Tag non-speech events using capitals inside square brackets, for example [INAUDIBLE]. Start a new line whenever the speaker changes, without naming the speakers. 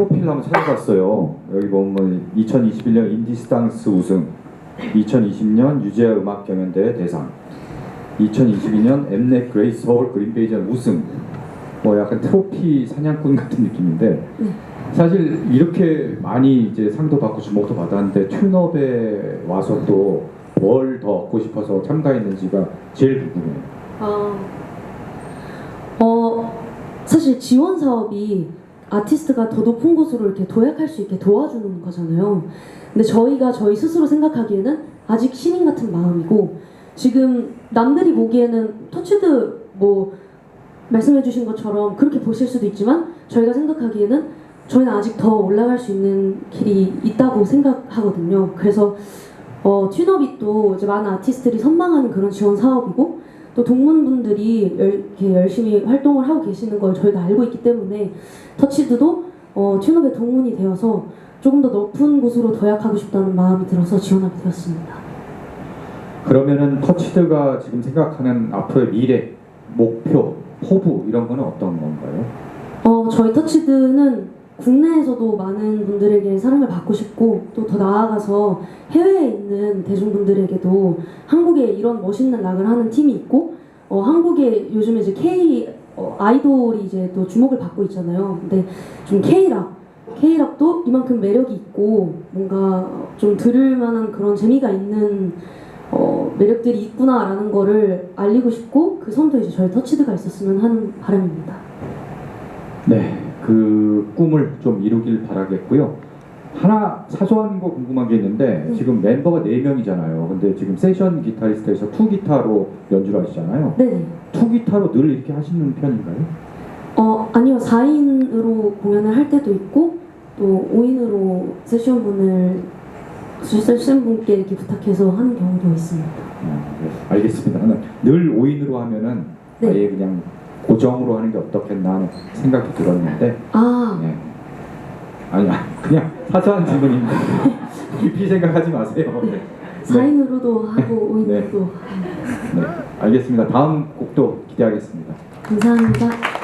프로필 한번 찾아봤어요. 여기 보면 2021년 인디스탕스 우승, 2020년 유재하 음악 경연대회 대상, 2022년 엠넷 그레이스 서울 그린베이전 우승. 뭐 약간 트로피 사냥꾼 같은 느낌인데 사실 이렇게 많이 이제 상도 받고 주목도 받았는데 튠업에 와서 또 뭘 더 얻고 싶어서 참가했는지가 제일 궁금해요.
아, 어, 사실 지원 사업이 아티스트가 더 높은 곳으로 이렇게 도약할 수 있게 도와주는 거잖아요. 근데 저희가 저희 스스로 생각하기에는 아직 신인 같은 마음이고 지금 남들이 보기에는 터치드 뭐 말씀해주신 것처럼 그렇게 보실 수도 있지만 저희가 생각하기에는 저희는 아직 더 올라갈 수 있는 길이 있다고 생각하거든요. 그래서 어, 튜너비 또 이제 많은 아티스트들이 선망하는 그런 지원 사업이고 또 동문분들이 열, 이렇게 열심히 활동을 하고 계시는 걸 저희가 알고 있기 때문에 터치드도 어, 튜너의 동문이 되어서 조금 더 높은 곳으로 도약하고 싶다는 마음이 들어서 지원하게 되었습니다.
그러면은 터치드가 지금 생각하는 앞으로의 미래, 목표, 포부 이런 거는 어떤 건가요?
어, 저희 터치드는 국내에서도 많은 분들에게 사랑을 받고 싶고 또 더 나아가서 해외에 있는 대중분들에게도 한국에 이런 멋있는 락을 하는 팀이 있고 어, 한국에 요즘에 이제 K 어, 아이돌이 이제 또 주목을 받고 있잖아요. 근데 좀 K락 K락도 이만큼 매력이 있고 뭔가 좀 들을 만한 그런 재미가 있는 어, 매력들이 있구나라는 거를 알리고 싶고 그 선도 이제 저희 터치드가 있었으면 하는 바람입니다.
네, 그 꿈을 좀 이루길 바라겠고요. 하나 사소한 거 궁금한 게 있는데
네.
지금 멤버가 4명이잖아요. 근데 지금 세션 기타리스트에서 투 기타로 연주를 하시잖아요.
네네.
투 기타로 늘 이렇게 하시는 편인가요?
어, 아니요. 4인으로 공연을 할 때도 있고 또 5인으로 세션 분을 세션 분께 이렇게 부탁해서 하는 경우도 있습니다.
아, 네, 알겠습니다. 늘 5인으로 하면은
네.
아예 그냥 고정으로 하는 게 어떻겠나 하는 생각이 들었는데
아,
네. 아니 아니, 그냥 사소한 질문입니다. [LAUGHS] 깊이 생각하지 마세요. 네.
4인으로도 하고 5인으로도
네, 알겠습니다. 다음 곡도 기대하겠습니다.
감사합니다.